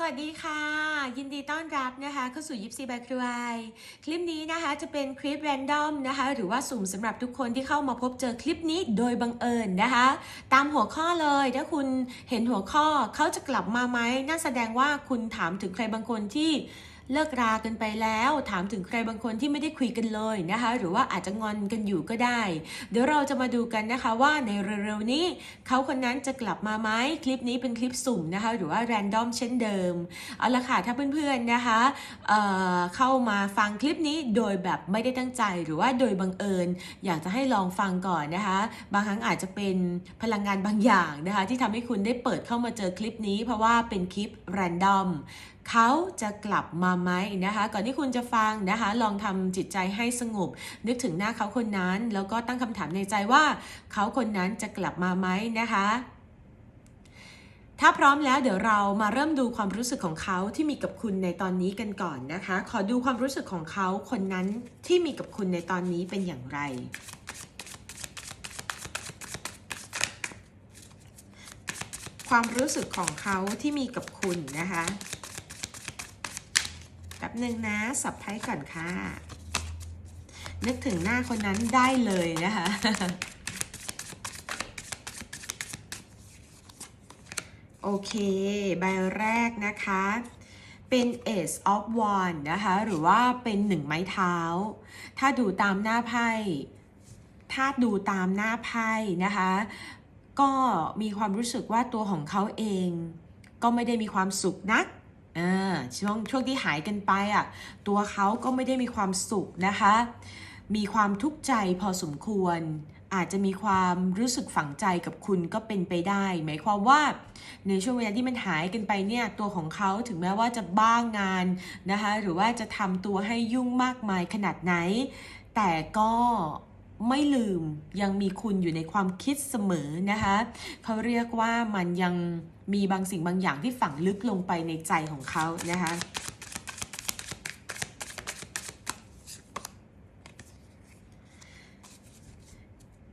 สวัสดีค่ะ ยินดีต้อนรับนะคะเข้าสู่ยิปซีบายครูไอคลิปนี้นะคะจะเป็นคลิปแรนดอมนะคะหรือว่าสุ่มสำหรับทุกคนที่เข้ามาพบเจอคลิปนี้โดยบังเอิญนะคะ ตามหัวข้อเลยถ้าคุณเห็นหัวข้อเขาจะกลับมาไหมนั่นแสดงว่าคุณถามถึงใครบางคนที่ เลิกรากันไปแล้ว ถามถึงใครบางคนที่ไม่ได้คุยกันเลยนะคะ หรือว่าอาจจะงอนกันอยู่ก็ได้ เดี๋ยวเราจะมาดูกันนะคะว่าในเร็วๆนี้ เขาคนนั้นจะกลับมาไหมคลิปนี้เป็นคลิปสุ่มนะคะ หรือว่าแรนดอมเช่นเดิม เอาละค่ะ ถ้าเพื่อนๆนะคะเเข้ามาฟังคลิปนี้โดยแบบไม่ได้ตั้งใจหรือว่าโดยบังเอิญ อยากจะให้ลองฟังก่อนนะคะ บางครั้งอาจจะเป็นพลังงานบางอย่างนะคะ ที่ทำให้คุณได้เปิดเข้ามาเจอคลิปนี้ เพราะว่าเป็นคลิปแรนดอม เขาจะกลับมาไหมนะคะ ก่อนที่คุณจะฟังนะคะ ลองทำจิตใจให้สงบ นึกถึงหน้าเขาคนนั้น แล้วก็ตั้งคำถามในใจว่า เขาคนนั้นจะกลับมาไหมนะคะถ้าพร้อมแล้วเดี๋ยวเรามาเริ่มดูความรู้สึกของเขาที่มีกับคุณในตอนนี้กันก่อนนะคะ ขอดูความรู้สึกของเขาคนนั้นที่มีกับคุณในตอนนี้เป็นอย่างไร ความรู้สึกของเขาที่มีกับคุณนะคะ แป๊บหนึ่งนะ สับไพ่ก่อนค่ะ นึกถึงหน้าคนนั้นได้เลยนะคะ โอเค ใบแรกนะคะ เป็น Ace of Wands นะคะ หรือว่าเป็นหนึ่งไม้เท้า ถ้าดูตามหน้าไพ่ ถ้าดูตามหน้าไพ่นะคะ ก็มีความรู้สึกว่าตัวของเขาเอง ก็ไม่ได้มีความสุขนัก ช่วงช่วงที่หายกันไปอะตัวเขาก็ไม่ได้มีความสุขนะคะ มีความทุกข์ใจพอสมควร อาจจะมีความรู้สึกฝังใจกับคุณก็เป็นไปได้ หมายความว่าในช่วงเวลาที่มันหายกันไปเนี่ยตัวของเขาถึงแม้ว่าจะบ้างงานนะคะหรือว่าจะทำตัวให้ยุ่งมากมายขนาดไหน แต่ก็ไม่ลืมยังมีคุณอยู่ในความคิดเสมอนะคะเขาเรียกว่ามันยัง มีบางสิ่งบางอย่างที่ฝังลึกลงไปในใจของเขานะคะ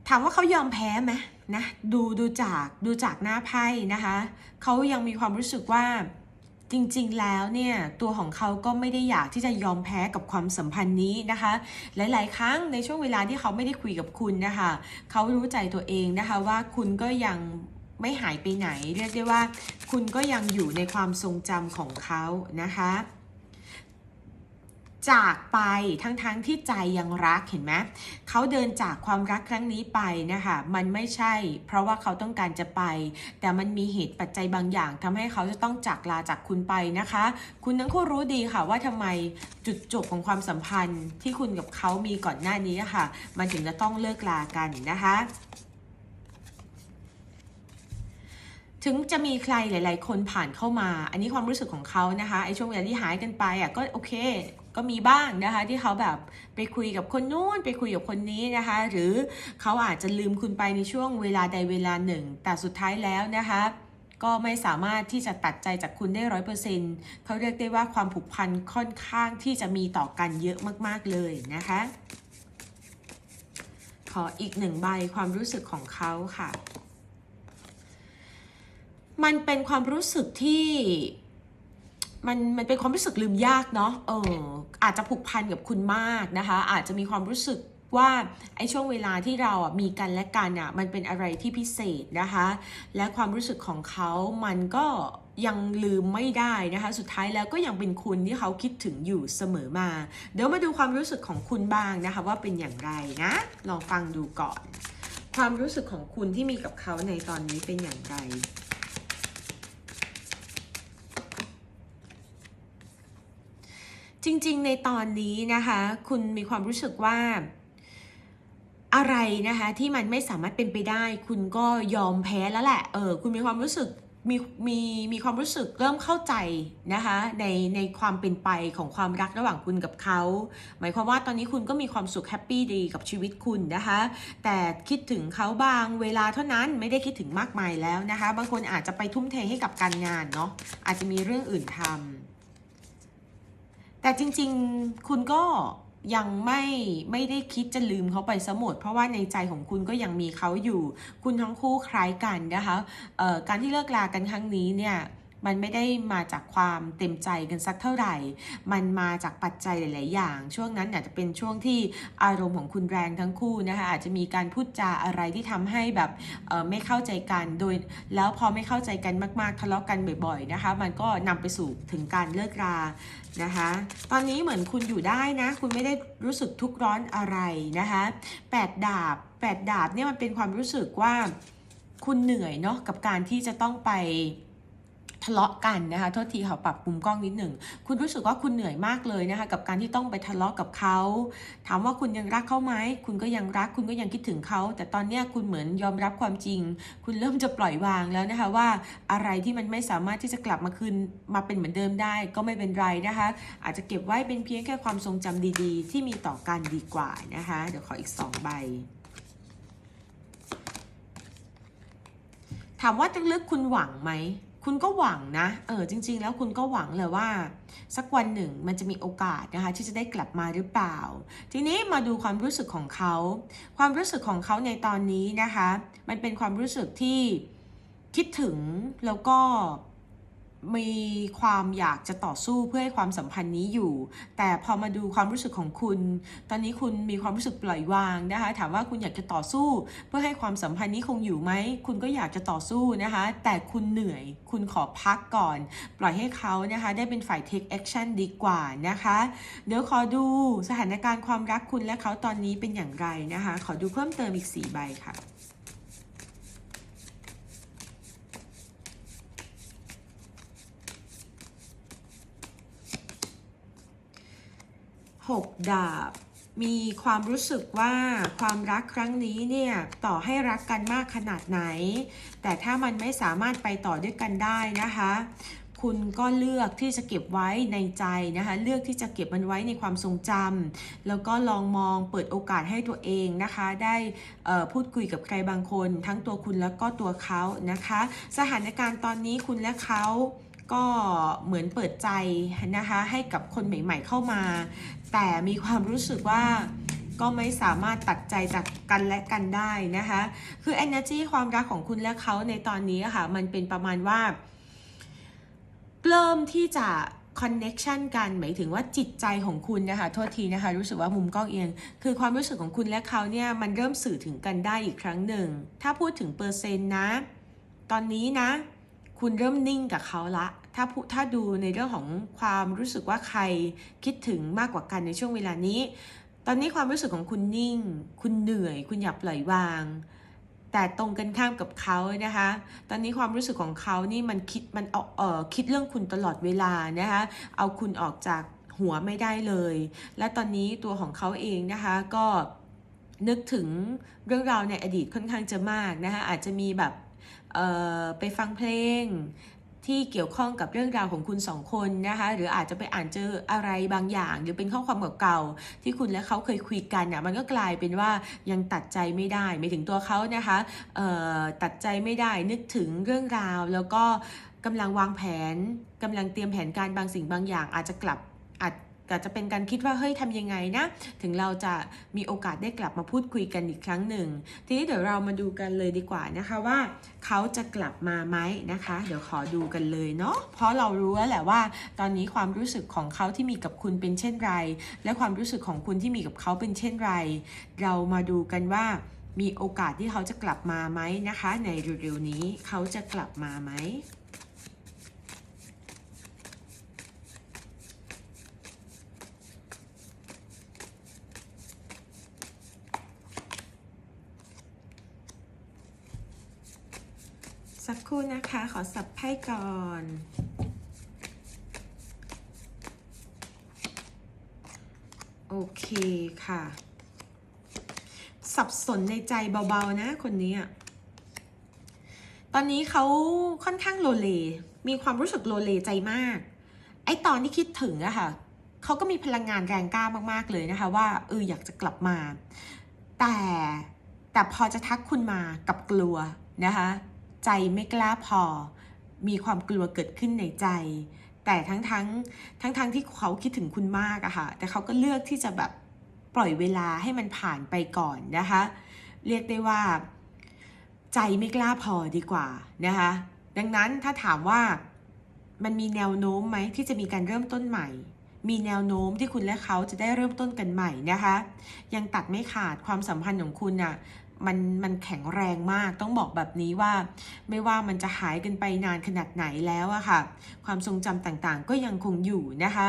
ถามว่าเขายอมแพ้ไหมนะดูดูจากดูจากหน้าไพ่นะคะเขายังมีความรู้สึกว่าจริงๆ แล้วเนี่ยตัวของเขาก็ไม่ได้อยากที่จะยอมแพ้กับความสัมพันธ์นี้นะคะ หลายๆ ครั้งในช่วงเวลาที่เขาไม่ได้คุยกับคุณนะคะเขารู้ใจตัวเองนะคะว่าคุณก็ยัง ไม่หายไปไหน เรียกได้ว่า คุณก็ยังอยู่ในความทรงจำของเขานะคะ จากไปทั้งๆทที่ใจยังรักเห็นไหมเขาเดินจากความรักครั้งนี้ไปนะคะ มันไม่ใช่ เพราะว่าเขาต้องการจะไป แต่มันมีเหตุปัจจัยบางอย่างทำให้เขาจะต้องจากลาจากคุณไปนะคะ คุณทั้งคู่รู้ดีค่ะว่าทำไมจุดจบของความสัมพันธ์ที่คุณกับเขามีก่อนหน้านี้ค่ะ มันถึงจะต้องเลิกลากันนะคะ ถึงจะมีใครหลาย ๆ คนผ่านเข้ามา อันนี้ความรู้สึกของเขานะคะไอ้ช่วงเวลาที่หายกันไปอะก็โอเค ก็มีบ้างนะคะ ที่เขาแบบไปคุยกับคนนู้นไปคุยกับคนนี้นะคะ หรือเขาอาจจะลืมคุณไปในช่วงเวลาใดเวลาหนึ่ง แต่สุดท้ายแล้วนะคะก็ไม่สามารถที่จะตัดใจจากคุณได้ร้อยเปอร์เซ็นต์เขาเรียกได้ว่าความผูกพันค่อนข้างที่จะมีต่อกันเยอะมาก ๆ เลยนะคะ ขออีกหนึ่งใบความรู้สึกของเขาค่ะ มันเป็นความรู้สึกที่มันมันเป็นความรู้สึกลืมยากเนาะ เออ อาจจะผูกพันกับคุณมากนะคะ อาจจะมีความรู้สึกว่าไอ้ช่วงเวลาที่เราอะมีกันและกันอะมันเป็นอะไรที่พิเศษนะคะ และความรู้สึกของเขา มันก็ยังลืมไม่ได้นะคะ สุดท้ายแล้วก็ยังเป็นคุณที่เขาคิดถึงอยู่เสมอมา เดี๋ยวมาดูความรู้สึกของคุณบ้างนะคะ ว่าเป็นอย่างไรนะ ลองฟังดูก่อน ความรู้สึกของคุณที่มีกับเขาในตอนนี้เป็นอย่างไร จริงๆ ในตอนนี้นะคะ คุณมีความรู้สึกว่า อะไรนะคะที่มันไม่สามารถเป็นไปได้ คุณก็ยอมแพ้แล้วแหละ เออ คุณมีความรู้สึกมีมีมีความรู้สึกเริ่มเข้าใจนะคะในในความเป็นไปของความรักระหว่างคุณกับเขา หมายความว่าตอนนี้คุณก็มีความสุขแฮปปี้ดีกับชีวิตคุณนะคะ แต่คิดถึงเขาบางเวลาเท่านั้นไม่ได้คิดถึงมากมายแล้วนะคะ บางคนอาจจะไปทุ่มเทให้กับการงานเนาะอาจจะมีเรื่องอื่นทำ แต่จริง ๆ คุณก็ยังไม่ไม่ได้คิดจะลืมเขาไปซะหมด เพราะว่าในใจของคุณก็ยังมีเขาอยู่ คุณทั้งคู่คล้ายกันนะคะการที่เลิกลากันครั้งนี้เนี่ย มันไม่ได้มาจากความเต็มใจกันสักเท่าไหร่ มันมาจากปัจจัยหลาย ๆ อย่าง ช่วงนั้นอาจจะเป็นช่วงที่อารมณ์ของคุณแรงทั้งคู่นะคะ อาจจะมีการพูดจาอะไรที่ทำให้แบบไม่เข้าใจกัน โดยแล้วพอไม่เข้าใจกันมาก ๆ ทะเลาะกันบ่อย ๆ นะคะ มันก็นำไปสู่ถึงการเลิกรานะคะ ตอนนี้เหมือนคุณอยู่ได้นะ คุณไม่ได้รู้สึกทุกข์ร้อนอะไรนะคะแปดดาบแปดดาบเนี่ยมันเป็นความรู้สึกว่าคุณเหนื่อยเนาะกับการที่จะต้องไป ทะเลาะกันนะคะโทษทีเขาปรับมุมกล้องนิดหนึ่ง คุณรู้สึกว่าคุณเหนื่อยมากเลยนะคะกับการที่ต้องไปทะเลาะกับเขา ถามว่าคุณยังรักเขาไหม คุณก็ยังรัก คุณก็ยังคิดถึงเขา แต่ตอนเนี้ยคุณเหมือนยอมรับความจริง คุณเริ่มจะปล่อยวางแล้วนะคะว่าอะไรที่มันไม่สามารถที่จะกลับมาคืนมาเป็นเหมือนเดิมได้ ก็ไม่เป็นไรนะคะ อาจจะเก็บไว้เป็นเพียงแค่ความทรงจำดีๆ ที่มีต่อกันดีกว่านะคะ เดี๋ยวขออีกสองใบถามว่าลึกๆคุณหวังไหม คุณก็หวังนะ เออจริง ๆ แล้วคุณก็หวังเลยว่า สักวันหนึ่งมันจะมีโอกาสนะคะที่จะได้กลับมาหรือเปล่า ทีนี้มาดูความรู้สึกของเขา ความรู้สึกของเขาในตอนนี้นะคะ มันเป็นความรู้สึกที่คิดถึงแล้วก็ มีความอยากจะต่อสู้เพื่อให้ความสัมพันธ์นี้อยู่ แต่พอมาดูความรู้สึกของคุณ ตอนนี้คุณมีความรู้สึกปล่อยวางนะคะ ถามว่าคุณอยากจะต่อสู้ เพื่อให้ความสัมพันธ์นี้คงอยู่ไหม คุณก็อยากจะต่อสู้นะคะ แต่คุณเหนื่อย คุณขอพักก่อน ปล่อยให้เขานะคะ ได้เป็นฝ่าย take action ดีกว่านะคะ เดี๋ยวขอดูสถานการณ์ความรักคุณและเขาตอนนี้เป็นอย่างไรนะคะ ขอดูเพิ่มเติมอีก 4 ใบค่ะ หกดาบ มีความรู้สึกว่าความรักครั้งนี้เนี่ย ต่อให้รักกันมากขนาดไหน แต่ถ้ามันไม่สามารถไปต่อด้วยกันได้นะคะ คุณก็เลือกที่จะเก็บไว้ในใจนะคะ เลือกที่จะเก็บมันไว้ในความทรงจำแล้วก็ลองมองเปิดโอกาสให้ตัวเองนะคะ ได้พูดคุยกับใครบางคน ทั้งตัวคุณแล้วก็ตัวเขานะคะ สถานการณ์ตอนนี้คุณและเขา ก็เหมือนเปิดใจนะคะให้กับคนใหม่ ๆ เข้ามา แต่มีความรู้สึกว่าก็ไม่สามารถตัดใจจากกันและกันได้นะคะ คือ energy ความรักของคุณและเขาในตอนนี้ค่ะ มันเป็นประมาณว่า เริ่มที่จะ connection กันหมายถึงว่าจิตใจของคุณนะคะโทษทีนะคะ รู้สึกว่ามุมกล้องเอียง คือความรู้สึกของคุณและเขาเนี่ย มันเริ่มสื่อถึงกันได้อีกครั้งหนึ่ง ถ้าพูดถึงเปอร์เซ็นต์นะ ตอนนี้นะ คุณเริ่มนิ่งกับเขาละ ถ้าพูถ้าดูในเรื่องของความรู้สึกว่าใครคิดถึงมากกว่ากันในช่วงเวลานี้ ตอนนี้ความรู้สึกของคุณนิ่ง คุณเหนื่อย คุณอยากปล่อยวาง แต่ตรงกันข้ามกับเขานะคะ ตอนนี้ความรู้สึกของเขานี่มันคิดมันเอาเออคิดเรื่องคุณตลอดเวลานะคะ เอาคุณออกจากหัวไม่ได้เลย และตอนนี้ตัวของเขาเองนะคะก็นึกถึงเรื่องราวในอดีตค่อนข้างจะมากนะคะอาจจะมีแบบ ไปฟังเพลงที่เกี่ยวข้องกับเรื่องราวของคุณสองคนนะคะหรืออาจจะไปอ่านเจออะไรบางอย่าง หรือเป็นข้อความเก่าๆที่คุณและเขาเคยคุยกันอะมันก็กลายเป็นว่ายังตัดใจไม่ได้ไม่ถึงตัวเขานะคะตัดใจไม่ได้นึกถึงเรื่องราว แล้วก็กำลังวางแผนกำลังเตรียมแผนการบางสิ่งบางอย่าง อาจจะกลับ อาจอาจจะเป็นการคิดว่าเฮ้ยทำยังไงนะ ถึงเราจะมีโอกาสได้กลับมาพูดคุยกันอีกครั้งหนึ่ง ทีนี้เดี๋ยวเรามาดูกันเลยดีกว่านะคะว่า เขาจะกลับมาไหมนะคะ เดี๋ยวขอดูกันเลยเนาะเพราะเรารู้แล้วแหละว่า ตอนนี้ความรู้สึกของเขาที่มีกับคุณเป็นเช่นไร และความรู้สึกของคุณที่มีกับเขาเป็นเช่นไร เรามาดูกันว่ามีโอกาสที่เขาจะกลับมาไหมนะคะ ในเร็วๆนี้เขาจะกลับมาไหม ครู่นะคะ ขอสับไพ่ก่อน โอเคค่ะ สับสนในใจเบาๆนะคนนี้อะตอนนี้เขาค่อนข้างโลเล มีความรู้สึกโลเลใจมาก ไอตอนที่คิดถึงอะค่ะเขาก็มีพลังงานแรงกล้ามากๆเลยนะคะ ว่าเอออยากจะกลับมา แต่แต่พอจะทักคุณมากับกลัวนะคะ ใจไม่กล้าพอ มีความกลัวเกิดขึ้นในใจ แต่ทั้งทั้งทั้งทั้งที่เขาคิดถึงคุณมากอะค่ะ แต่เขาก็เลือกที่จะแบบปล่อยเวลาให้มันผ่านไปก่อนนะคะ เรียกได้ว่า ใจไม่กล้าพอดีกว่านะคะ ดังนั้นถ้าถามว่ามันมีแนวโน้มไหมที่จะมีการเริ่มต้นใหม่ มีแนวโน้มที่คุณและเขาจะได้เริ่มต้นกันใหม่นะคะ ยังตัดไม่ขาดความสัมพันธ์ของคุณอะ่ะ มันมันแข็งแรงมาก ต้องบอกแบบนี้ว่า ไม่ว่ามันจะหายกันไปนานขนาดไหนแล้วอะค่ะ ความทรงจำต่างๆ ก็ยังคงอยู่นะคะ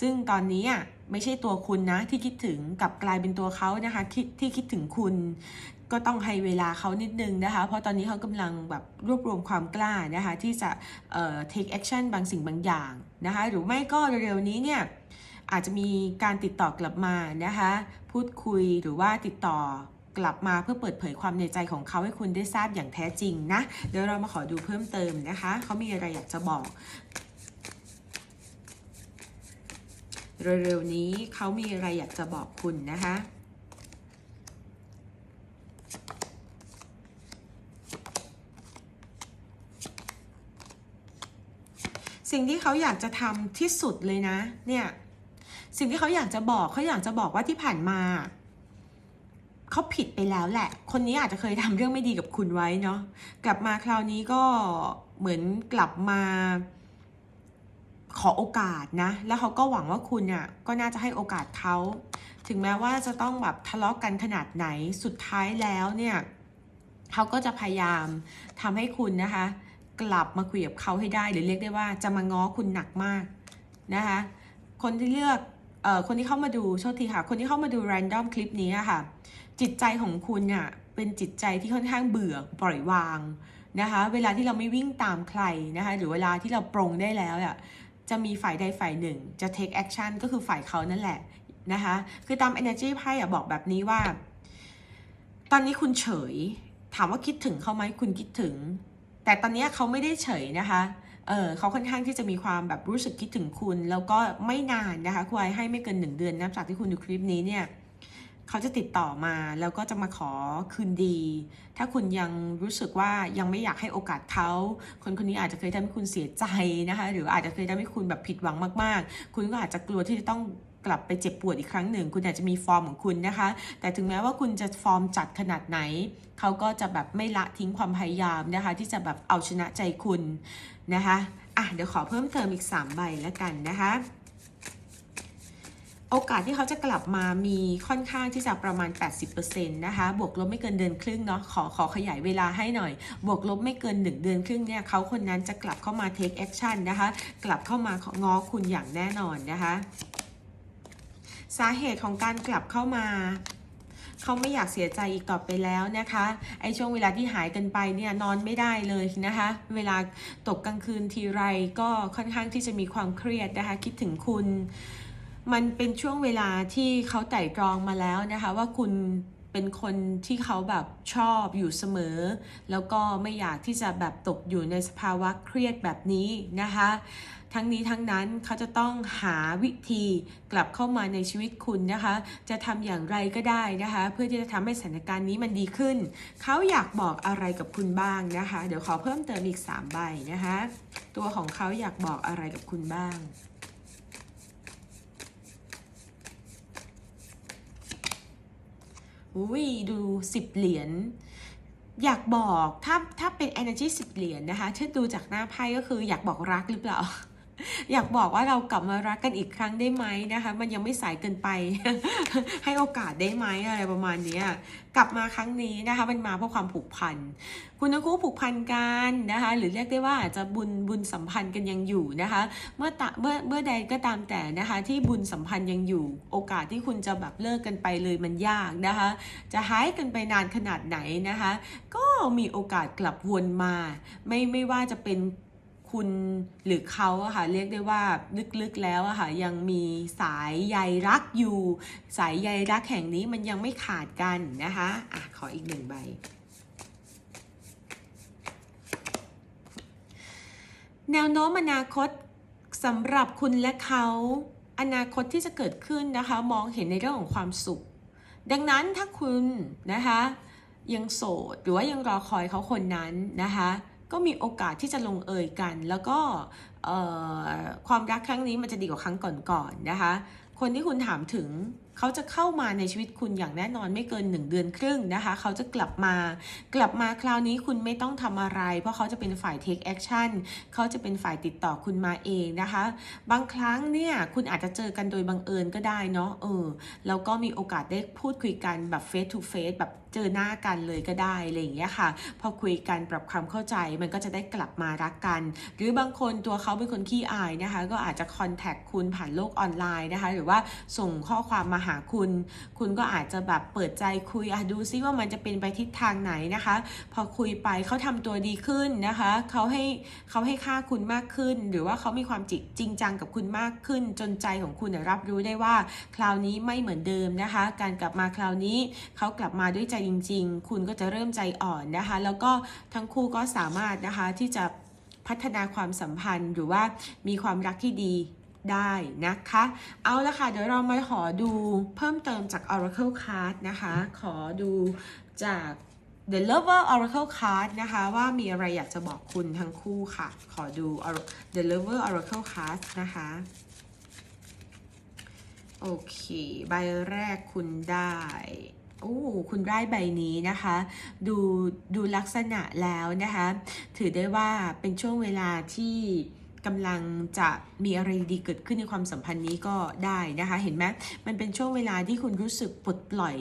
ซึ่งตอนนี้อะไม่ใช่ตัวคุณนะที่คิดถึงกลับกลายเป็นตัวเขานะคะที่ที่คิดถึงคุณก็ต้องให้เวลาเขานิดนึงนะคะ เพราะตอนนี้เขากำลังแบบรวบรวมความกล้านะคะ ที่จะเอ่อ take action บางสิ่งบางอย่างนะคะ หรือไม่ก็เร็วๆนี้เนี่ยอาจจะมีการติดต่อกลับมานะคะ พูดคุยหรือว่าติดต่อ กลับมาเพื่อเปิดเผยความในใจของเขาให้คุณได้ทราบอย่างแท้จริงนะ เดี๋ยวเรามาขอดูเพิ่มเติมนะคะ เขามีอะไรอยากจะบอกเร็วๆนี้เขามีอะไรอยากจะบอกคุณนะคะสิ่งที่เขาอยากจะทำที่สุดเลยนะ เนี่ย สิ่งที่เขาอยากจะบอกเขาอยากจะบอกว่าที่ผ่านมา เขาผิดไปแล้วแหละ คนนี้อาจจะเคยทำเรื่องไม่ดีกับคุณไว้เนาะ กลับมาคราวนี้ก็เหมือนกลับมาขอโอกาสนะ แล้วเขาก็หวังว่าคุณอะก็น่าจะให้โอกาสเขา ถึงแม้ว่าจะต้องแบบทะเลาะกันขนาดไหน สุดท้ายแล้วเนี่ยเขาก็จะพยายามทำให้คุณนะคะ กลับมาคุยกับเขาให้ได้ หรือเรียกได้ว่าจะมาง้อคุณหนักมากนะคะ คนที่เลือก เอ่อ คนที่เข้ามาดูโทษทีค่ะ คนที่เข้ามาดู random คลิปนี้อะค่ะ จิตใจของคุณเนี่ยเป็นจิตใจที่ค่อนข้างเบื่อปล่อยวางนะคะ เวลาที่เราไม่วิ่งตามใครนะคะ หรือเวลาที่เราปรงได้แล้วอะจะมีฝ่ายใดฝ่ายหนึ่ง จะ take action ก็คือฝ่ายเขานั่นแหละนะคะ คือตาม energy ไพ่อะบอกแบบนี้ว่า ตอนนี้คุณเฉย ถามว่าคิดถึงเขาไหมคุณคิดถึง แต่ตอนนี้เขาไม่ได้เฉยนะคะเออเขาค่อนข้างที่จะมีความแบบรู้สึกคิดถึงคุณ แล้วก็ไม่นานนะคะควายให้ไม่เกินหนึ่งเดือนนับจากที่คุณดูคลิปนี้เนี่ย เขาจะติดต่อมาแล้วก็จะมาขอคืนดี ถ้าคุณยังรู้สึกว่ายังไม่อยากให้โอกาสเขา คนคนนี้อาจจะเคยทำให้คุณเสียใจนะคะ หรืออาจจะเคยทำให้คุณแบบผิดหวังมาก ๆ คุณก็อาจจะกลัวที่จะต้องกลับไปเจ็บปวดอีกครั้งหนึ่ง คุณอาจจะมีฟอร์มของคุณนะคะ แต่ถึงแม้ว่าคุณจะฟอร์มจัดขนาดไหน เขาก็จะแบบไม่ละทิ้งความพยายามนะคะ ที่จะแบบเอาชนะใจคุณนะคะ อะเดี๋ยวขอเพิ่มเติมอีก 3 ใบแล้วกันนะคะ โอกาสที่เขาจะกลับมามีค่อนข้างที่จะประมาณ 80%นะคะ บวกลบไม่เกินเดือนครึ่งเนาะ ขอขอขยายเวลาให้หน่อย บวกลบไม่เกิน 1 เดือนครึ่งเนี่ยเขาคนนั้นจะกลับเข้ามา take action นะคะ กลับเข้ามาง้อคุณอย่างแน่นอนนะคะ สาเหตุของการกลับเข้ามาเขาไม่อยากเสียใจอีกต่อไปแล้วนะคะ ไอช่วงเวลาที่หายกันไปเนี่ยนอนไม่ได้เลยนะคะ เวลาตกกลางคืนทีไรก็ค่อนข้างที่จะมีความเครียดนะคะ คิดถึงคุณ มันเป็นช่วงเวลาที่เขาไต่ตรองมาแล้วนะคะว่าคุณเป็นคนที่เขาแบบชอบอยู่เสมอ แล้วก็ไม่อยากที่จะแบบตกอยู่ในสภาวะเครียดแบบนี้นะคะ ทั้งนี้ทั้งนั้นเขาจะต้องหาวิธีกลับเข้ามาในชีวิตคุณนะคะ จะทำอย่างไรก็ได้นะคะ เพื่อที่จะทำให้สถานการณ์นี้มันดีขึ้น เขาอยากบอกอะไรกับคุณบ้างนะคะ เดี๋ยวขอเพิ่มเติมอีก 3 ใบนะคะ ตัวของเขาอยากบอกอะไรกับคุณบ้าง อุ้ยดูสิบเหรียญอยากบอกถ้าถ้าเป็น energy สิบเหรียญนะคะที่ดูจากหน้าไพ่ก็คืออยากบอกรักหรือเปล่า อยากบอกว่าเรากลับมารักกันอีกครั้งได้ไหมนะคะ มันยังไม่สายเกินไป ให้โอกาสได้ไหมอะไรประมาณนี้กลับมาครั้งนี้นะคะ มันมาเพราะความผูกพัน คุณทั้งคู่ผูกพันกันนะคะ หรือเรียกได้ว่าอาจจะบุญบุญสัมพันธ์กันยังอยู่นะคะ เมื่อตะเมื่อเมื่อใดก็ตามแต่นะคะ ที่บุญสัมพันธ์ยังอยู่ โอกาสที่คุณจะแบบเลิกกันไปเลยมันยากนะคะ จะหายกันไปนานขนาดไหนนะคะ ก็มีโอกาสกลับวนมา ไม่ไม่ว่าจะเป็น คุณหรือเขาอะค่ะเรียกได้ว่าลึกๆแล้วอะค่ะยังมีสายใยรักอยู่ สายใยรักแห่งนี้มันยังไม่ขาดกันนะคะอะขออีกหนึ่งใบแนวโน้มอนาคตสำหรับคุณและเขา อนาคตที่จะเกิดขึ้นนะคะ มองเห็นในเรื่องของความสุข ดังนั้นถ้าคุณนะคะ ยังโสดหรือว่ายังรอคอยเขาคนนั้นนะคะ ก็มีโอกาสที่จะลงเอยกัน แล้วก็ความรักครั้งนี้มันจะดีกว่าครั้งก่อนๆนนะคะ คนที่คุณถามถึงเขาจะเข้ามาในชีวิตคุณอย่างแน่นอนไม่เกิน 1 เดือนครึ่งนะคะ เขาจะกลับมากลับมาคราวนี้คุณไม่ต้องทำอะไร เพราะเขาจะเป็นฝ่าย take action เขาจะเป็นฝ่ายติดต่อคุณมาเองนะคะ บางครั้งเนี่ยคุณอาจจะเจอกันโดยบังเอิญก็ได้เนาะเออแล้วก็มีโอกาสได้พูดคุยกันแบบ face to face แบบเจอหน้ากันเลยก็ได้อะไรอย่างเงี้ยค่ะ พอคุยกันปรับความเข้าใจมันก็จะได้กลับมารักกัน หรือบางคนตัวเขาเป็นคนขี้อายนะคะ ก็อาจจะคอนแทคคุณผ่านโลกออนไลน์นะคะ หรือว่าส่งข้อความมาหาคุณ คุณก็อาจจะแบบเปิดใจคุยอะดูซิว่ามันจะเป็นไปทิศทางไหนนะคะ พอคุยไปเขาทำตัวดีขึ้นนะคะเขาให้เขาให้ค่าคุณมากขึ้น หรือว่าเขามีความจิจริงจังกับคุณมากขึ้น จนใจของคุณรับรู้ได้ว่า คราวนี้ไม่เหมือนเดิมนะคะ การกลับมาคราวนี้เขากลับมาด้วยใจจริง ๆ คุณก็จะเริ่มใจอ่อนนะคะ แล้วก็ทั้งคู่ก็สามารถนะคะที่จะพัฒนาความสัมพันธ์หรือว่ามีความรักที่ดีได้นะคะ เอาละค่ะ เดี๋ยวเรามาขอดูเพิ่มเติมจาก Oracle Card นะคะ ขอดูจาก The Lover Oracle Card นะคะ ว่ามีอะไรอยากจะบอกคุณทั้งคู่ค่ะ ขอดู The Lover Oracle Card นะคะ โอเค ใบแรกคุณได้ โอ้คุณได้ใบนี้นะคะ ดูดูลักษณะแล้วนะคะ ถือได้ว่าเป็นช่วงเวลาที่กำลังจะมีอะไรดีเกิดขึ้นในความสัมพันธ์นี้ก็ได้นะคะ เห็นไหมมันเป็นช่วงเวลาที่คุณรู้สึกปลดปล่อย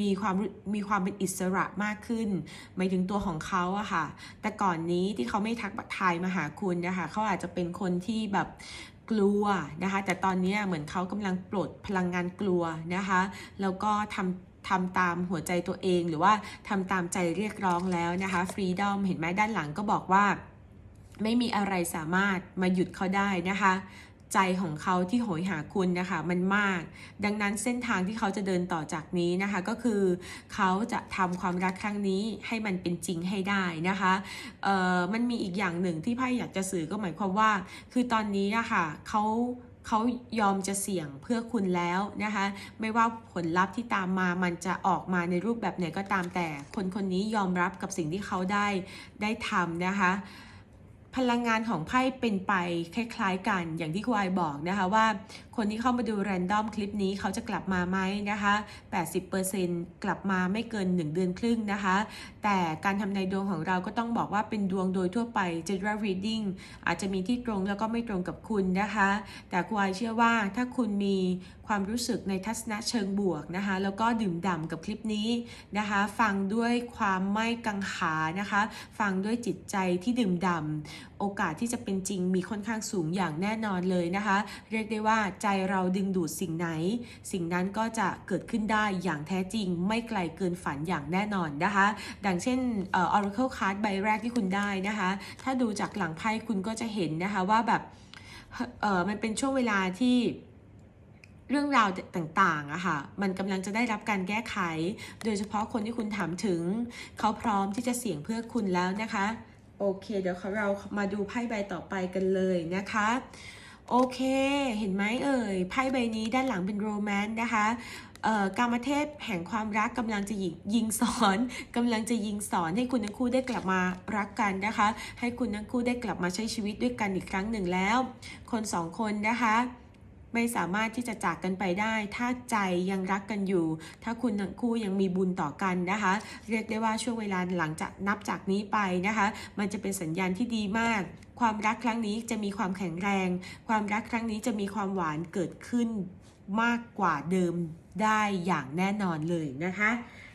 มีความมีความเป็นอิสระมากขึ้นหมายถึงตัวของเขาอะค่ะ แต่ก่อนนี้ที่เขาไม่ทักบักทายมาหาคุณนะคะเขาอาจจะเป็นคนที่แบบกลัวนะคะ แต่ตอนนี้เหมือนเขากำลังปลดพลังงานกลัวนะคะ แล้วก็ทำ ทำตามหัวใจตัวเอง หรือว่าทำตามใจเรียกร้องแล้วนะคะฟรีดอมเห็นไหมด้านหลังก็บอกว่า ไม่มีอะไรสามารถมาหยุดเขาได้นะคะใจของเขาที่โหยหาคุณนะคะมันมาก ดังนั้นเส้นทางที่เขาจะเดินต่อจากนี้นะคะ ก็คือเขาจะทำความรักครั้งนี้ให้มันเป็นจริงให้ได้นะคะเอ่อมันมีอีกอย่างหนึ่งที่ไพ่อยากจะสื่อก็หมายความว่า คือตอนนี้อะค่ะเขา เขายอมจะเสี่ยงเพื่อคุณแล้วนะคะ ไม่ว่าผลลัพธ์ที่ตามมามันจะออกมาในรูปแบบไหนก็ตามแต่ คนคนนี้ยอมรับกับสิ่งที่เขาได้ได้ทำนะคะพลังงานของไพ่เป็นไปคล้าย ๆ กันอย่างที่คุณไอบอกนะคะว่าคนที่เข้ามาดูแรนดอมคลิปนี้เขาจะกลับมาไหมนะคะ 80%กลับมาไม่เกิน 1 เดือนครึ่งนะคะ แต่การทำนายดวงของเราก็ต้องบอกว่าเป็นดวงโดยทั่วไป general reading อาจจะมีที่ตรงแล้วก็ไม่ตรงกับคุณนะคะ แต่คุณไอเชื่อว่าถ้าคุณมีความรู้สึกในทัศนะเชิงบวกนะคะ แล้วก็ดื่มด่ำกับคลิปนี้นะคะ ฟังด้วยความไม่กังขานะคะ ฟังด้วยจิตใจที่ดื่มด่ำโอกาสที่จะเป็นจริงมีค่อนข้างสูงอย่างแน่นอนเลยนะคะ เรียกได้ว่าใจเราดึงดูดสิ่งไหน สิ่งนั้นก็จะเกิดขึ้นได้อย่างแท้จริง ไม่ไกลเกินฝันอย่างแน่นอนนะคะ ดังเช่นออ Oracle Card ใบแรกที่คุณได้นะคะ ถ้าดูจากหลังไพ่คุณก็จะเห็นนะคะว่าแบบเออมันเป็นช่วงเวลาที่เรื่องราวต่างๆอะค่ะ มันกำลังจะได้รับการแก้ไข โดยเฉพาะคนที่คุณถามถึง เขาพร้อมที่จะเสี่ยงเพื่อคุณแล้วนะคะ โอเค เดี๋ยวเรามาดูไพ่ใบต่อไปกันเลยนะคะ โอเค เห็นไหมเอ่ย ไพ่ใบนี้ด้านหลังเป็นโรแมนต์นะคะเอ่อกามเทพแห่งความรักกำลังจะยิงยิงสอนกำลังจะยิงสอนให้คุณทั้งคู่ได้กลับมารักกันนะคะ ให้คุณทั้งคู่ได้กลับมาใช้ชีวิตด้วยกันอีกครั้งหนึ่งแล้ว คนสองคนนะคะ ไม่สามารถที่จะจากกันไปได้ ถ้าใจยังรักกันอยู่ ถ้าคุณทั้งคู่ยังมีบุญต่อกันนะคะ เรียกได้ว่าช่วงเวลาหลังจากนับจากนี้ไปนะคะ มันจะเป็นสัญญาณที่ดีมาก ความรักครั้งนี้จะมีความแข็งแรง ความรักครั้งนี้จะมีความหวานเกิดขึ้นมากกว่าเดิมได้อย่างแน่นอนเลยนะคะ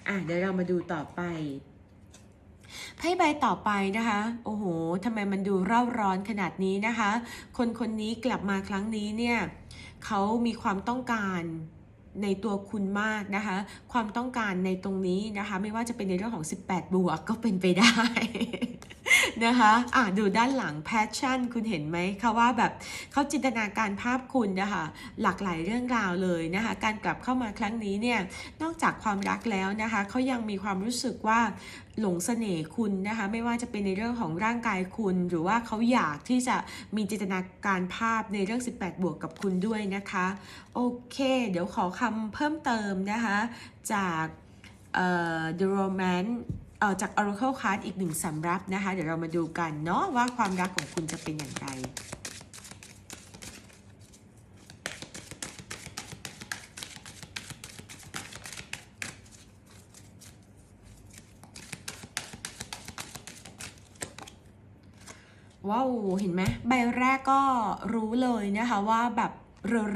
อะเดี๋ยวเรามาดูต่อไปไพ่ใบต่อไปนะคะ โอ้โหทำไมมันดูเร่าร้อนขนาดนี้นะคะ คนคนนี้กลับมาครั้งนี้เนี่ยเขามีความต้องการ ในตัวคุณมากนะคะ ความต้องการในตรงนี้นะคะ ไม่ว่าจะเป็นในเรื่องของ 18 บวกก็เป็นไปได้นะคะอะดูด้านหลังแพชชั่น คุณเห็นไหมคะว่าแบบเขาจินตนาการภาพคุณนะคะหลากหลายเรื่องราวเลยนะคะ การกลับเข้ามาครั้งนี้เนี่ยนอกจากความรักแล้วนะคะเขายังมีความรู้สึกว่า หลงเสน่ห์คุณนะคะไม่ว่าจะเป็นในเรื่องของร่างกายคุณ หรือว่าเขาอยากที่จะมีจินตนาการภาพในเรื่อง 18 บวกกับคุณด้วยนะคะโอเค เดี๋ยวขอคำเพิ่มเติมนะคะจากเอ่อ The Romance เอ่อจาก Oracle Card อีกหนึ่งสำรับนะคะ เดี๋ยวเรามาดูกันเนาะว่าความรักของคุณจะเป็นอย่างไร ว้าวเห็นไหมใบแรกก็รู้เลยนะคะว่าแบบ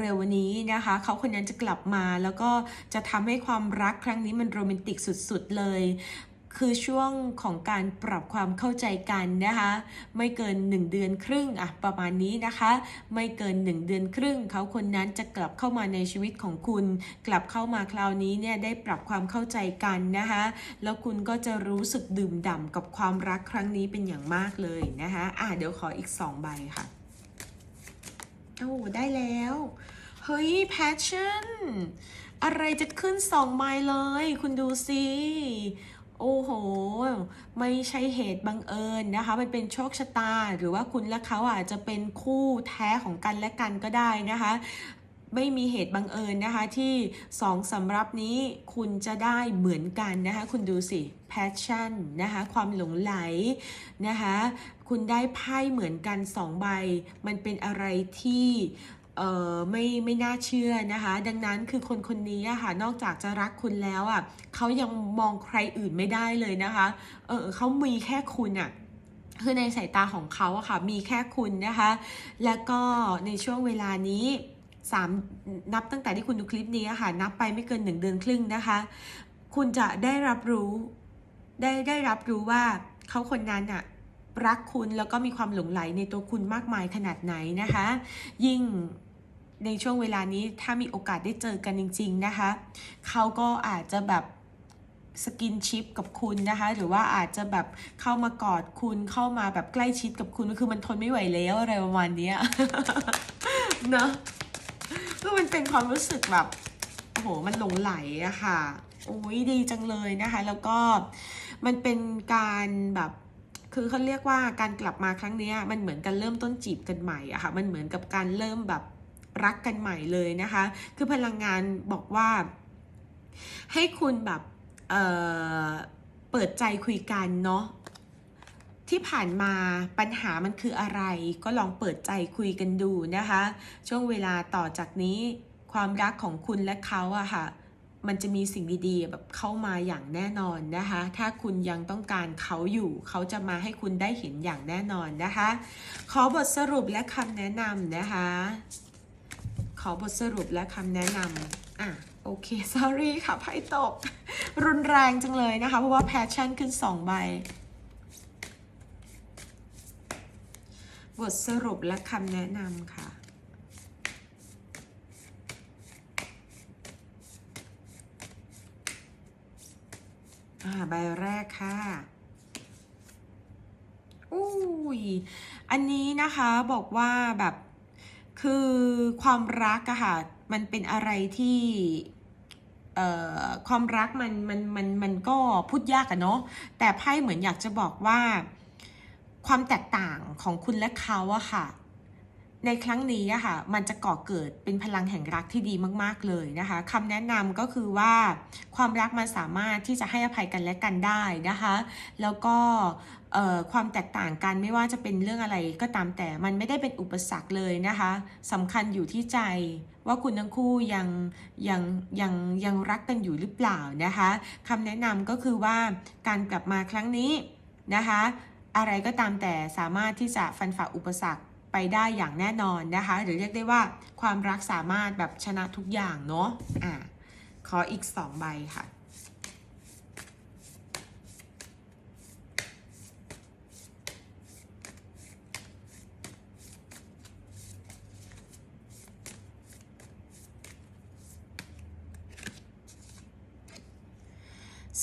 เร็วๆนี้นะคะ เขาคนนั้นจะกลับมาแล้วก็จะทำให้ความรักครั้งนี้มันโรแมนติกสุดๆเลย คือช่วงของการปรับความเข้าใจกันนะคะ ไม่เกิน 1 เดือนครึ่งอะประมาณนี้นะคะ ไม่เกิน 1 เดือนครึ่ง เขาคนนั้นจะกลับเข้ามาในชีวิตของคุณ กลับเข้ามาคราวนี้เนี่ยได้ปรับความเข้าใจกันนะคะ แล้วคุณก็จะรู้สึกดื่มด่ำกับความรักครั้งนี้เป็นอย่างมากเลยนะคะอะเดี๋ยวขออีก 2 ใบค่ะโอ้ได้แล้ว เฮ้ย passion อะไรจะขึ้นสองไมล์เลย คุณดูสิ โอ้โห ไม่ใช่เหตุบังเอิญนะคะ มันเป็นโชคชะตา หรือว่าคุณและเขาอาจจะเป็นคู่แท้ของกันและกันก็ได้นะคะไม่มีเหตุบังเอิญนะคะที่สองสำรับนี้คุณจะได้เหมือนกันนะคะ คุณดูสิ passion นะคะ ความหลงไหลนะคะ คุณได้ไพ่เหมือนกันสองใบ มันเป็นอะไรที่ เออไม่ไม่น่าเชื่อนะคะ ดังนั้นคือคนคนนี้อะค่ะนอกจากจะรักคุณแล้วอะเขายังมองใครอื่นไม่ได้เลยนะคะเออเขามีแค่คุณอะคือในสายตาของเขาอะค่ะมีแค่คุณนะคะ แล้วก็ในช่วงเวลานี้สามนับตั้งแต่ที่คุณดูคลิปนี้อะค่ะ นับไปไม่เกินหนึ่งเดือนครึ่งนะคะ คุณจะได้รับรู้ได้ได้รับรู้ว่าเขาคนนั้นอะรักคุณแล้วก็มีความหลงไหลในตัวคุณมากมายขนาดไหนนะคะ ยิ่ง ในช่วงเวลานี้ถ้ามีโอกาสได้เจอกันจริง ๆนะคะ เขาก็อาจจะแบบสกินชิปกับคุณนะคะ หรือว่าอาจจะแบบเข้ามากอดคุณเข้ามาแบบใกล้ชิดกับคุณคือมันทนไม่ไหวแล้วอะไรประมาณนี้เนอะก็มันเป็นความรู้สึกแบบโอ้โหมันหลงไหลอะค่ะโอ้ยดีจังเลยนะคะ แล้วก็มันเป็นการแบบคือเขาเรียกว่าการกลับมาครั้งนี้มันเหมือนกันเริ่มต้นจีบกันใหม่อะค่ะ มันเหมือนกับการเริ่มแบบ รักกันใหม่เลยนะคะ คือพลังงานบอกว่า ให้คุณแบบเเปิดใจคุยกันเนาะที่ผ่านมาปัญหามันคืออะไร ก็ลองเปิดใจคุยกันดูนะคะ ช่วงเวลาต่อจากนี้ความรักของคุณและเขาอะค่ะมันจะมีสิ่งดีๆแบบเข้ามาอย่างแน่นอนนะคะ ถ้าคุณยังต้องการเขาอยู่ เขาจะมาให้คุณได้เห็นอย่างแน่นอนนะคะ ขอบทสรุปและคำแนะนำนะคะ บทสรุปและคำแนะนำอะโอเค sorry ค่ะไพ่ตก รุนแรงจังเลยนะคะ เพราะว่า passion ขึ้น 2 ใบ บทสรุปและคำแนะนำค่ะ อ่า ใบแรกค่ะอุ้ย อันนี้นะคะบอกว่าแบบ คือความรักอะค่ะ มันเป็นอะไรที่เอ่อความรักมันมันมันมันก็พูดยากอะเนาะแต่ไพ่เหมือนอยากจะบอกว่า ความแตกต่างของคุณและเขาอะค่ะ ในครั้งนี้อะค่ะ มันจะก่อเกิดเป็นพลังแห่งรักที่ดีมากๆเลยนะคะคำแนะนำก็คือว่าความรักมันสามารถที่จะให้อภัยกันและกันได้นะคะ แล้วก็ ความแตกต่างกันไม่ว่าจะเป็นเรื่องอะไรก็ตามแต่มันไม่ได้เป็นอุปสรรคเลยนะคะสำคัญอยู่ที่ใจว่าคุณทั้งคู่ยังยังยังยังรักกันอยู่หรือเปล่านะคะคำแนะนำก็คือว่าการกลับมาครั้งนี้นะคะอะไรก็ตามแต่สามารถที่จะฟันฝ่าอุปสรรคไปได้อย่างแน่นอนนะคะหรือเรียกได้ว่าความรักสามารถแบบชนะทุกอย่างเนาะอะขออีก 2 ใบค่ะ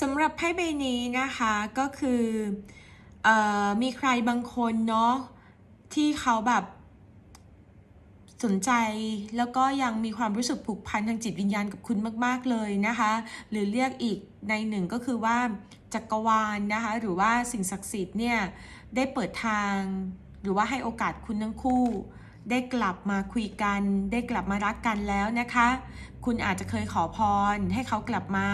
สำหรับไพ่ใบนี้นะคะก็คือออมีใครบางคนเนาะที่เขาแบบสนใจแล้วก็ยังมีความรู้สึกผูกพันทางจิตวิญญาณกับคุณมาก ๆ เลยนะคะ หรือเรียกอีกในหนึ่งก็คือว่าจักรวาลนะคะ หรือว่าสิ่งศักดิ์สิทธิ์เนี่ย ได้เปิดทาง หรือว่าให้โอกาสคุณทั้งคู่ ได้กลับมาคุยกัน ได้กลับมารักกันแล้วนะคะ คุณอาจจะเคยขอพรให้เขากลับมา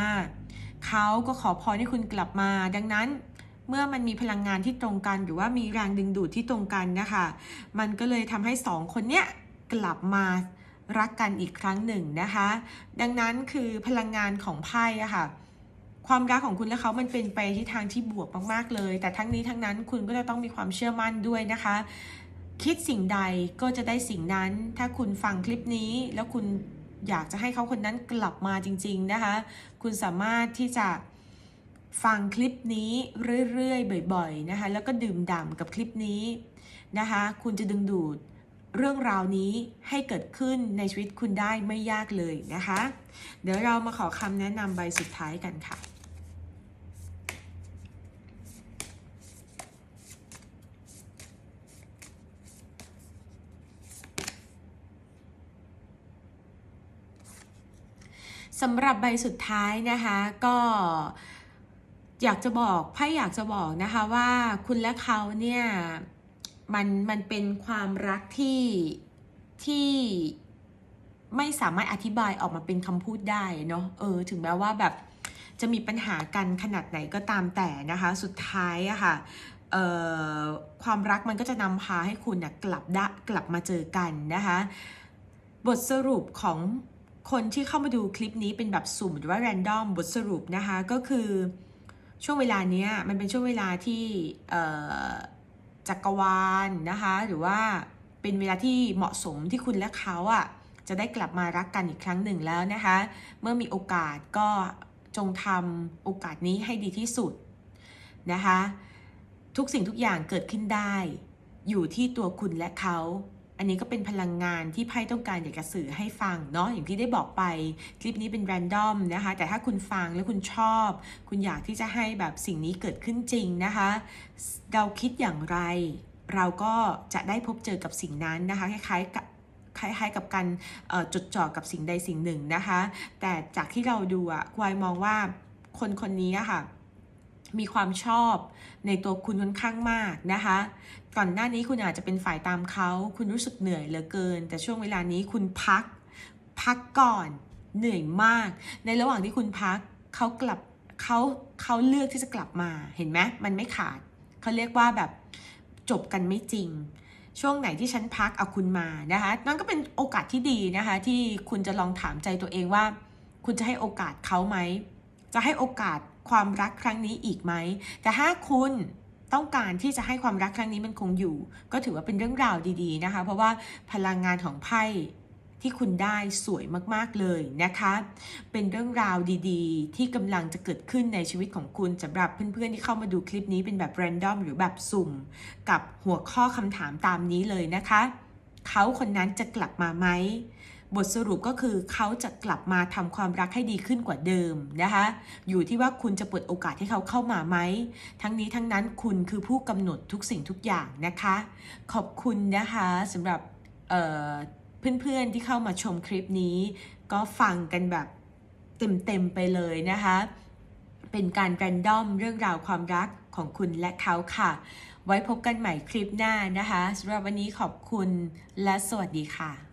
เขาก็ขอพรให้คุณกลับมา ดังนั้นเมื่อมันมีพลังงานที่ตรงกันหรือว่ามีแรงดึงดูดที่ตรงกันนะคะ มันก็เลยทำให้สองคนเนี้ยกลับมารักกันอีกครั้งหนึ่งนะคะ ดังนั้นคือพลังงานของไพ่อะค่ะ ความรักของคุณและเขามันเป็นไปที่ทางที่บวกมากๆเลย แต่ทั้งนี้ทั้งนั้นคุณก็จะต้องมีความเชื่อมั่นด้วยนะคะ คิดสิ่งใดก็จะได้สิ่งนั้น ถ้าคุณฟังคลิปนี้แล้วคุณ อยากจะให้เขาคนนั้นกลับมาจริง ๆนะคะ คุณสามารถที่จะฟังคลิปนี้เรื่อยๆ บ่อยๆนะคะ แล้วก็ดื่มด่ำกับคลิปนี้นะคะ คุณจะดึงดูดเรื่องราวนี้ให้เกิดขึ้นในชีวิตคุณได้ไม่ยากเลยนะคะ เดี๋ยวเรามาขอคำแนะนำใบสุดท้ายกันค่ะ สำหรับใบสุดท้ายนะคะก็อยากจะบอกไพ่อยากจะบอกนะคะว่าคุณและเขาเนี่ยมันมันเป็นความรักที่ที่ไม่สามารถอธิบายออกมาเป็นคำพูดได้เนาะเออ ถึงแม้ว่าแบบจะมีปัญหากันขนาดไหนก็ตามแต่นะคะ สุดท้ายอะค่ะเอ่อความรักมันก็จะนำพาให้คุณนะกลับได้กลับมาเจอกันนะคะ บทสรุปของ คนที่เข้ามาดูคลิปนี้เป็นแบบสุ่มหรือว่า random บทสรุปนะคะก็คือช่วงเวลาเนี้ยมันเป็นช่วงเวลาที่จักรวาลนะคะหรือว่าเป็นเวลาที่เหมาะสมที่คุณและเขาอะจะได้กลับมารักกันอีกครั้งหนึ่งแล้วนะคะ เมื่อมีโอกาสก็จงทำโอกาสนี้ให้ดีที่สุดนะคะ ทุกสิ่งทุกอย่างเกิดขึ้นได้ อยู่ที่ตัวคุณและเขา อันนี้ก็เป็นพลังงานที่ไพ่ต้องการอยากจะสื่อให้ฟังเนาะอย่างที่ได้บอกไปคลิปนี้เป็นแรนดอมนะคะแต่ถ้าคุณฟังแล้วคุณชอบ คุณอยากที่จะให้แบบสิ่งนี้เกิดขึ้นจริงนะคะ เราคิดอย่างไร เราก็จะได้พบเจอกับสิ่งนั้นนะคะคล้ายๆกับคล้ายๆกับการจดจ่อกับสิ่งใดสิ่งหนึ่งนะคะ แต่จากที่เราดูอะควายมองว่าคนคนนี้อะค่ะ มีความชอบในตัวคุณค่อนข้างมากนะคะ ก่อนหน้านี้คุณอาจจะเป็นฝ่ายตามเขา คุณรู้สึกเหนื่อยเหลือเกิน แต่ช่วงเวลานี้คุณพัก พักก่อน เหนื่อยมาก ในระหว่างที่คุณพักเขากลับเขาเขาเลือกที่จะกลับมา เห็นไหมมันไม่ขาด เขาเรียกว่าแบบจบกันไม่จริง ช่วงไหนที่ฉันพักเอาคุณมานะคะ นั่นก็เป็นโอกาสที่ดีนะคะ ที่คุณจะลองถามใจตัวเองว่า คุณจะให้โอกาสเขาไหม จะให้โอกาส ความรักครั้งนี้อีกไหม แต่ถ้าคุณต้องการที่จะให้ความรักครั้งนี้มันคงอยู่ ก็ถือว่าเป็นเรื่องราวดีๆนะคะ เพราะว่าพลังงานของไพ่ที่คุณได้สวยมากๆเลยนะคะ เป็นเรื่องราวดีๆ ที่กำลังจะเกิดขึ้นในชีวิตของคุณสำหรับเพื่อนๆที่เข้ามาดูคลิปนี้เป็นแบบแรนดอมหรือแบบสุ่ม กับหัวข้อคำถามตามนี้เลยนะคะ เขาคนนั้นจะกลับมาไหม บทสรุปก็คือเขาจะกลับมาทำความรักให้ดีขึ้นกว่าเดิมนะคะ อยู่ที่ว่าคุณจะเปิดโอกาสให้เขาเข้ามาไหม ทั้งนี้ทั้งนั้นคุณคือผู้กำหนดทุกสิ่งทุกอย่างนะคะ ขอบคุณนะคะสำหรับเเพื่อนๆที่เข้ามาชมคลิปนี้ ก็ฟังกันแบบเต็มๆไปเลยนะคะ เป็นการแรนดอมเรื่องราวความรักของคุณและเขาค่ะ ไว้พบกันใหม่คลิปหน้านะคะสำหรับวันนี้ขอบคุณและสวัสดีค่ะ